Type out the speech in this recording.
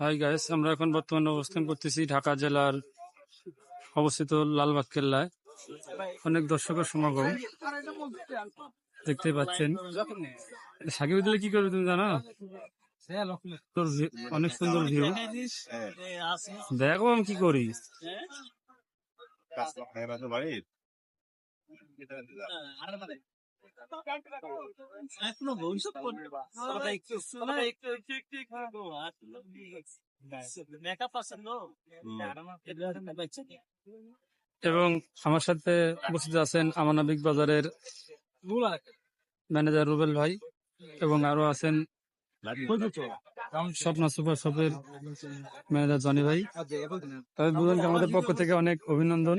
Hi guys আমরা এখন বর্তমানে অবস্থান করতেছি ঢাকা জেলার অবস্থিত লালবাগ কেল্লায়। অনেক দর্শকের সমাগম দেখতে পাচ্ছেন। সাকিব দিলে কি করবে তুমি জানো? অনেক সুন্দর ভিউ দেখো আমি কি করি। এখনও ভবিষ্যৎ এবং আমার সাথে উপস্থিত আছেন আমানবিক বাজারের ম্যানেজার রুবেল ভাই এবং আরও আছেন স্বপ্ন সুপার শপের ম্যানেজার জনি ভাই। তবে দুজনকে আমাদের পক্ষ থেকে অনেক অভিনন্দন।